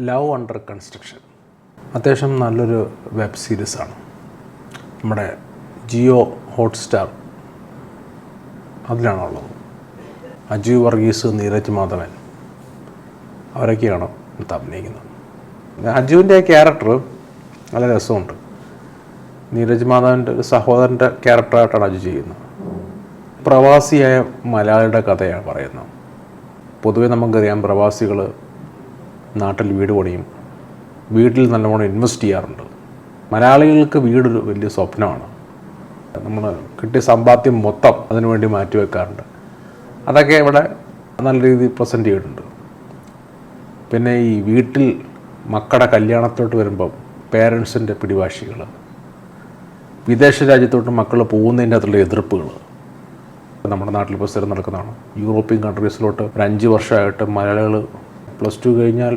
Love under construction. അത്യാവശ്യം നല്ലൊരു web സീരീസാണ് നമ്മുടെ ജിയോ ഹോട്ട്സ്റ്റാർ അതിലാണുള്ളത്. അജു വർഗീസ് നീരജ് മാധവൻ അവരൊക്കെയാണ് ഇത് അഭിനയിക്കുന്നത്. അജുവിന്റെ ക്യാരക്ടർ നല്ല രസമുണ്ട്. നീരജ് മാധവന്റെ ഒരു സഹോദരന്റെ ക്യാരക്ടറായിട്ടാണ് അജു ചെയ്യുന്നത്. പ്രവാസിയായ മലയാളിയുടെ കഥയാണ് പറയുന്നത്. പൊതുവെ നമുക്കറിയാം പ്രവാസികൾ നാട്ടിൽ വീട് പണിയും. വീട്ടിൽ നല്ലവണ്ണം ഇൻവെസ്റ്റ് ചെയ്യാറുണ്ട്. മലയാളികൾക്ക് വീടൊരു വലിയ സ്വപ്നമാണ്. നമ്മൾ കിട്ടിയ സമ്പാദ്യം മൊത്തം അതിനുവേണ്ടി മാറ്റിവെക്കാറുണ്ട് അതൊക്കെ ഇവിടെ നല്ല രീതിയിൽ പ്രസന്റ് ചെയ്തിട്ടുണ്ട്. പിന്നെ ഈ വീട്ടിൽ മക്കളുടെ കല്യാണത്തോട്ട് വരുമ്പം പേരൻസിന്റെ പിടിവാശികൾ വിദേശ രാജ്യത്തോട്ട് മക്കൾ പോകുന്നതിന്റെ അകത്തുള്ള എതിർപ്പുകൾ നമ്മുടെ നാട്ടിൽ ഇപ്പോൾ സ്ഥിരം നടക്കുന്നതാണ്. യൂറോപ്യൻ കൺട്രീസിലോട്ട് ഒരു അഞ്ച് വർഷമായിട്ട് മലയാളികൾ പ്ലസ് ടു കഴിഞ്ഞാൽ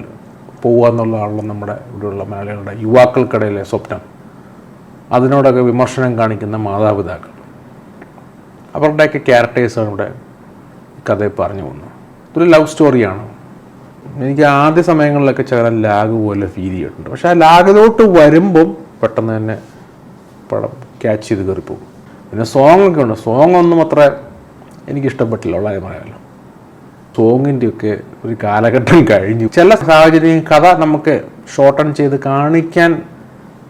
പോകുക എന്നുള്ളതാണല്ലോ നമ്മുടെ ഇവിടെയുള്ള മലയാളികളുടെ യുവാക്കൾക്കിടയിലെ സ്വപ്നം. അതിനോടൊക്കെ വിമർശനം കാണിക്കുന്ന മാതാപിതാക്കൾ. അവരുടെയൊക്കെ ക്യാരക്ടേഴ്സാണ് ഇവിടെ കഥയിൽ പറഞ്ഞു പോകുന്നത്. ഇതൊരു ലവ് സ്റ്റോറിയാണ് എനിക്ക് ആദ്യ സമയങ്ങളിലൊക്കെ ചില ലാഗ് പോലെ ഫീൽ ചെയ്തിട്ടുണ്ട്. പക്ഷെ ആ ലാഗിലോട്ട് വരുമ്പം പെട്ടെന്ന് തന്നെ പടം ക്യാച്ച് ചെയ്ത് കയറിപ്പോകും. പിന്നെ സോങ്ങൊക്കെ ഉണ്ട്. സോങ് ഒന്നും അത്ര എനിക്കിഷ്ടപ്പെട്ടില്ല. ഇഷ്ടപ്പെട്ടില്ല ഉള്ള പറയാമല്ലോ. സോങ്ങിന്റെ ഒക്കെ ഒരു കാലഘട്ടം കഴിഞ്ഞു. ചില സാഹചര്യം കഥ നമുക്ക് ഷോർട്ടൺ ചെയ്ത് കാണിക്കാൻ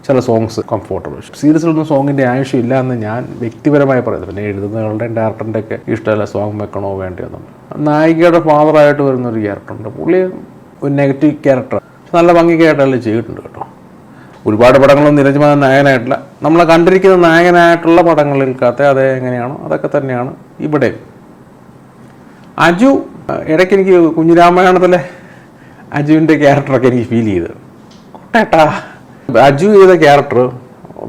ചില സോങ്സ് കംഫോർട്ടബിൾ സീരീസിലൊന്നും സോങ്ങിന്റെ ആവശ്യമില്ല എന്ന് ഞാൻ വ്യക്തിപരമായി പറയുന്നത് പിന്നെ എഴുതുന്നവരുടെ ഡയറക്ടറിന്റെ ഒക്കെ ഇഷ്ടമല്ല സോങ് വെക്കണോ വേണ്ടയോ എന്നുള്ളത്. നായികയുടെ ഫാദറായിട്ട് വരുന്ന ഒരു ക്യാരക്ടറുണ്ട് പുള്ളി ഒരു നെഗറ്റീവ് ക്യാരക്ടർ നല്ല ഭംഗിക്കായിട്ടല്ലേ ചെയ്തിട്ടുണ്ട് കേട്ടോ. ഒരുപാട് പടങ്ങളൊന്നും നിരഞ്ജമാന നായകനായിട്ടില്ല. നമ്മൾ കണ്ടിരിക്കുന്ന നായകനായിട്ടുള്ള പടങ്ങളിൽ കഥ അതേ എങ്ങനെയാണോ അതൊക്കെ തന്നെയാണ് ഇവിടെ അജു ഇടയ്ക്ക് എനിക്ക് കുഞ്ഞുരാമായണത്തിലെ അജുവിന്റെ ക്യാരക്ടറൊക്കെ എനിക്ക് ഫീൽ ചെയ്ത്. കൊട്ടേട്ടാ. അജു ചെയ്ത ക്യാരക്ടർ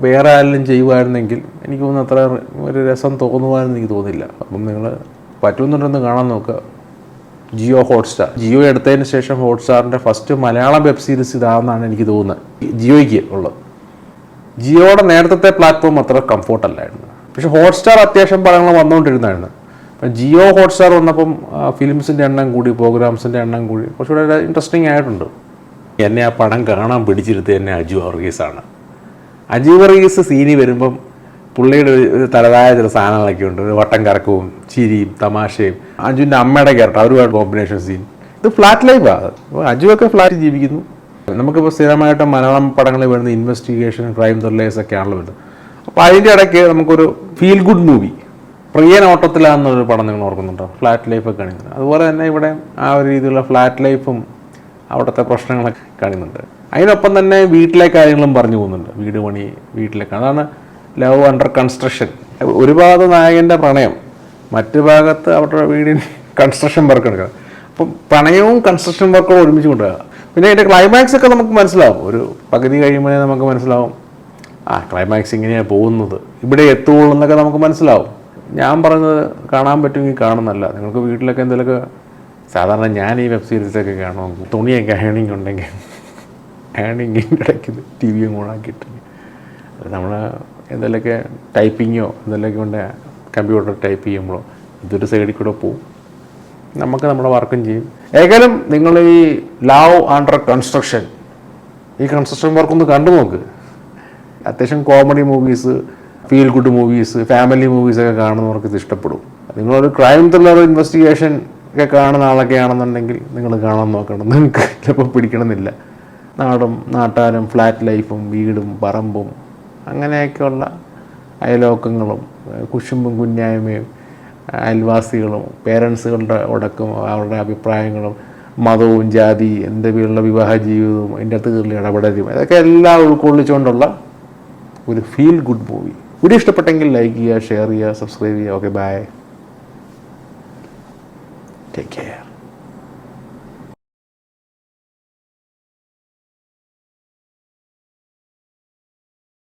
വേറെ ആരെങ്കിലും ചെയ്യുമായിരുന്നെങ്കിൽ എനിക്ക് തോന്നുന്നു അത്ര ഒരു രസം തോന്നുമായിരുന്നു എനിക്ക് തോന്നില്ല. അപ്പം നിങ്ങൾ പറ്റുന്നുണ്ടെന്ന് കാണാൻ നോക്കുക ജിയോ ഹോട്ട്സ്റ്റാർ. ജിയോ എടുത്തതിന് ശേഷം ഹോട്ട്സ്റ്റാറിന്റെ ഫസ്റ്റ് മലയാളം വെബ് സീരീസ് ഇതാണെന്നാണ് എനിക്ക് തോന്നുന്നത്. ജിയോയ്ക്ക് ഉള്ളത്. ജിയോയുടെ നേരത്തെ പ്ലാറ്റ്ഫോം അത്ര കംഫോർട്ടല്ലായിരുന്നു പക്ഷേ ഹോട്ട്സ്റ്റാർ അത്യാവശ്യം പടങ്ങൾ വന്നുകൊണ്ടിരുന്നായിരുന്നു. അപ്പം ജിയോ ഹോട്ട്സ്റ്റാർ വന്നപ്പം ഫിലിംസിന്റെ എണ്ണം കൂടി പ്രോഗ്രാംസിന്റെ എണ്ണം കൂടി കുറച്ചുകൂടെ ഇൻട്രസ്റ്റിംഗ് ആയിട്ടുണ്ട്. എന്നെ ആ പടം കാണാൻ പിടിച്ചിരുത്തി എന്നെ അജു വർഗീസാണ്. അജു വർഗീസ് സീനി വരുമ്പം പുള്ളിയുടെ ഒരു- തലതായ ചില സാധനങ്ങളൊക്കെ ഉണ്ട്. വട്ടം കറക്കവും ചിരിയും തമാശയും. അജുവിന്റെ അമ്മയുടെ ക്യാരക്ടർ അവരുമായിട്ട് കോമ്പിനേഷൻ സീൻ ഇത് ഫ്ലാറ്റ് ലൈഫാണ് അജുവൊക്കെ ഫ്ലാറ്റ് ജീവിക്കുന്നു. നമുക്കിപ്പോൾ സ്ഥിരമായിട്ട് മലയാളം പടങ്ങളിൽ വരുന്ന ഇൻവെസ്റ്റിഗേഷൻ ക്രൈം ത്രില്ലേഴ്സ് ഒക്കെ ആണല്ലോ വരുന്നത്. അപ്പോൾ അതിന്റെ ഇടയ്ക്ക് നമുക്കൊരു ഫീൽ ഗുഡ് മൂവി പ്രിയ നോട്ടത്തിലാണെന്നൊരു പടം നിങ്ങൾ ഓർക്കുന്നുണ്ടോ? ഫ്ലാറ്റ് ലൈഫൊക്കെ കാണിക്കുന്നത്. അതുപോലെ തന്നെ ഇവിടെ ആ ഒരു രീതിയിലുള്ള ഫ്ലാറ്റ് ലൈഫും അവിടുത്തെ പ്രശ്നങ്ങളൊക്കെ കാണുന്നുണ്ട് അതിനൊപ്പം തന്നെ വീട്ടിലെ കാര്യങ്ങളും പറഞ്ഞു പോകുന്നുണ്ട്. വീട് പണി വീട്ടിലേക്ക് അതാണ് ലവ് അണ്ടർ കൺസ്ട്രക്ഷൻ ഒരു ഭാഗത്ത് നായകന്റെ പ്രണയം മറ്റു ഭാഗത്ത് അവരുടെ വീടിന് കൺസ്ട്രക്ഷൻ വർക്ക് എടുക്കുക അപ്പം പ്രണയവും കൺസ്ട്രക്ഷൻ വർക്കും ഒരുമിച്ച് കൊണ്ടുപോകുക പിന്നെ അതിന്റെ ക്ലൈമാക്സ് ഒക്കെ നമുക്ക് മനസ്സിലാവും. ഒരു പകുതി കഴിയുമ്പോഴേ നമുക്ക് മനസ്സിലാവും. ആ ക്ലൈമാക്സ് ഇങ്ങനെയാണ് പോകുന്നത്. ഇവിടെ എത്തുള്ളൂ എന്നൊക്കെ നമുക്ക് മനസ്സിലാവും. ഞാൻ പറഞ്ഞത് കാണാൻ പറ്റുമെങ്കിൽ കാണുന്നല്ല നിങ്ങൾക്ക് വീട്ടിലൊക്കെ എന്തെങ്കിലുമൊക്കെ സാധാരണ ഞാൻ ഈ വെബ് സീരീസൊക്കെ കാണും. തുണിയൊക്കെ ഹേണിങ് ഉണ്ടെങ്കിൽ ഹേണിങ്ങിന്റെ ഇടയ്ക്ക് ടി വിയും ഓണാക്കിയിട്ടുണ്ട് നമ്മൾ എന്തെങ്കിലുമൊക്കെ ടൈപ്പിങ്ങോ എന്തെങ്കിലുമൊക്കെ കൊണ്ട് കമ്പ്യൂട്ടർ ടൈപ്പ് ചെയ്യുമ്പോഴോ ഇതൊരു സൈഡിൽ കൂടെ പോവും. നമുക്ക് നമ്മുടെ വർക്കും ചെയ്യും. ഏതായാലും നിങ്ങൾ ഈ ലാവ് ആണ്ടർ കൺസ്ട്രക്ഷൻ ഈ കൺസ്ട്രക്ഷൻ വർക്കൊന്ന് കണ്ടു നോക്ക് അത്യാവശ്യം comedy movies feel good movies family movies ഒക്കെ കാണുന്നവർക്ക് ഇത് ഇഷ്ടപ്പെടും. നിങ്ങളൊരു ക്രൈം ത്രില്ലർ ഇൻവെസ്റ്റിഗേഷൻ ഒക്കെ കാണുന്ന ആളൊക്കെ ആണെന്നുണ്ടെങ്കിൽ നിങ്ങൾ കാണാൻ നോക്കണം. നിങ്ങൾക്ക് ചിലപ്പോൾ പിടിക്കണമെന്നില്ല. നാടും നാട്ടാരും ഫ്ലാറ്റ് ലൈഫും വീടും പറമ്പും അങ്ങനെയൊക്കെയുള്ള അയലോക്കങ്ങളും കുശുമ്പും കുഞ്ഞായ്മയും അയൽവാസികളും പേരൻസുകളുടെ ഉടക്കും അവരുടെ അഭിപ്രായങ്ങളും മതവും ജാതി എന്റെ പേരുള്ള വിവാഹ ജീവിതവും അതിന്റെ അകത്ത് കയറി ഇടപെടലും ഇതൊക്കെ എല്ലാം ഉൾക്കൊള്ളിച്ചുകൊണ്ടുള്ള ഒരു ഫീൽ ഗുഡ് മൂവി വീഡിയോ ഇഷ്ടപ്പെട്ടെങ്കിൽ ലൈക്ക് ചെയ്യുക ഷെയർ ചെയ്യുക സബ്സ്ക്രൈബ് ചെയ്യുക. Okay bye take care